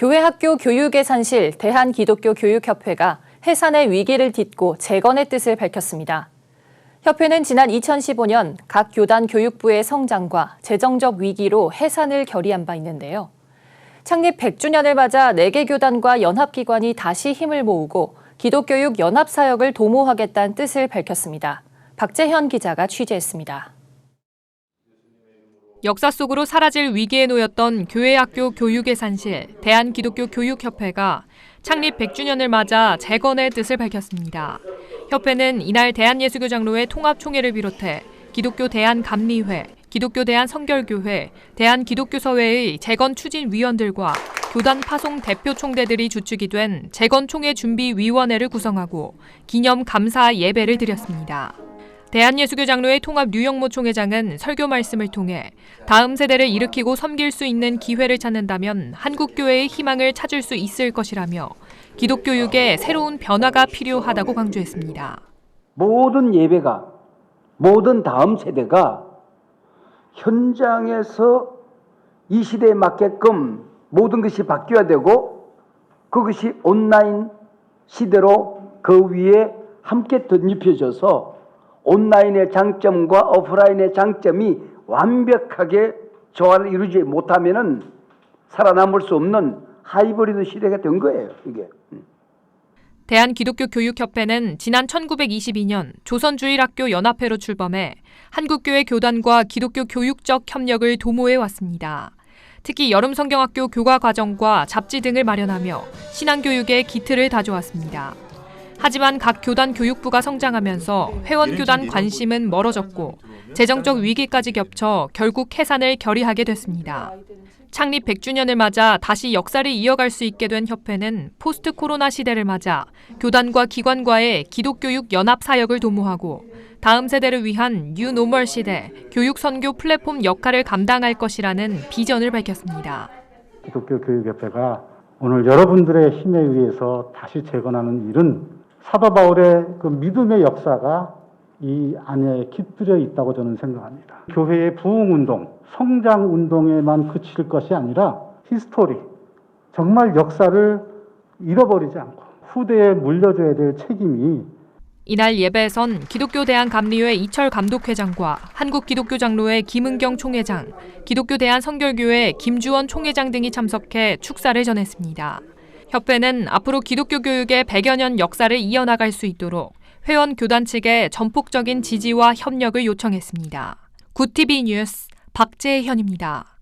교회 학교 교육예산실 대한기독교 교육협회가 해산의 위기를 딛고 재건의 뜻을 밝혔습니다. 협회는 지난 2015년 각 교단 교육부의 성장과 재정적 위기로 해산을 결의한 바 있는데요. 창립 100주년을 맞아 4개 교단과 연합기관이 다시 힘을 모으고 기독교육 연합사역을 도모하겠다는 뜻을 밝혔습니다. 박재현 기자가 취재했습니다. 역사 속으로 사라질 위기에 놓였던 교회학교 교육예산실 대한기독교 교육협회가 창립 100주년을 맞아 재건의 뜻을 밝혔습니다. 협회는 이날 대한예수교 장로회 통합총회를 비롯해 기독교 대한감리회, 기독교 대한성결교회, 대한기독교서회의 재건 추진 위원들과 교단 파송 대표 총대들이 주축이 된 재건총회 준비위원회를 구성하고 기념 감사 예배를 드렸습니다. 대한예수교 장로회 통합 류영모 총회장은 설교 말씀을 통해 다음 세대를 일으키고 섬길 수 있는 기회를 찾는다면 한국 교회의 희망을 찾을 수 있을 것이라며 기독교육에 새로운 변화가 필요하다고 강조했습니다. 모든 예배가 모든 다음 세대가 현장에서 이 시대에 맞게끔 모든 것이 바뀌어야 되고 그것이 온라인 시대로 그 위에 함께 덧입혀져서 온라인의 장점과 오프라인의 장점이 완벽하게 조화를 이루지 못하면은 살아남을 수 없는 하이브리드 시대가 된 거예요, 이게. 대한기독교교육협회는 지난 1922년 조선주일학교 연합회로 출범해 한국교회 교단과 기독교 교육적 협력을 도모해 왔습니다. 특히 여름성경학교 교과 과정과 잡지 등을 마련하며 신앙교육의 기틀을 다져왔습니다. 하지만 각 교단 교육부가 성장하면서 회원 교단 관심은 멀어졌고 재정적 위기까지 겹쳐 결국 해산을 결의하게 됐습니다. 창립 100주년을 맞아 다시 역사를 이어갈 수 있게 된 협회는 포스트 코로나 시대를 맞아 교단과 기관과의 기독교육 연합 사역을 도모하고 다음 세대를 위한 뉴 노멀 시대 교육 선교 플랫폼 역할을 감당할 것이라는 비전을 밝혔습니다. 기독교 교육협회가 오늘 여러분들의 힘에 의해서 다시 재건하는 일은 사도 바울의 그 믿음의 역사가 이 안에 깃들여 있다고 저는 생각합니다. 교회의 부흥 운동, 성장 운동에만 그칠 것이 아니라 히스토리, 정말 역사를 잃어버리지 않고 후대에 물려줘야 될 책임이 이날 예배에선 기독교 대한감리회 이철 감독회장과 한국기독교장로회 김은경 총회장, 기독교 대한성결교회 김주원 총회장 등이 참석해 축사를 전했습니다. 협회는 앞으로 기독교 교육의 100여 년 역사를 이어나갈 수 있도록 회원 교단 측에 전폭적인 지지와 협력을 요청했습니다. 구티비 뉴스 박재현입니다.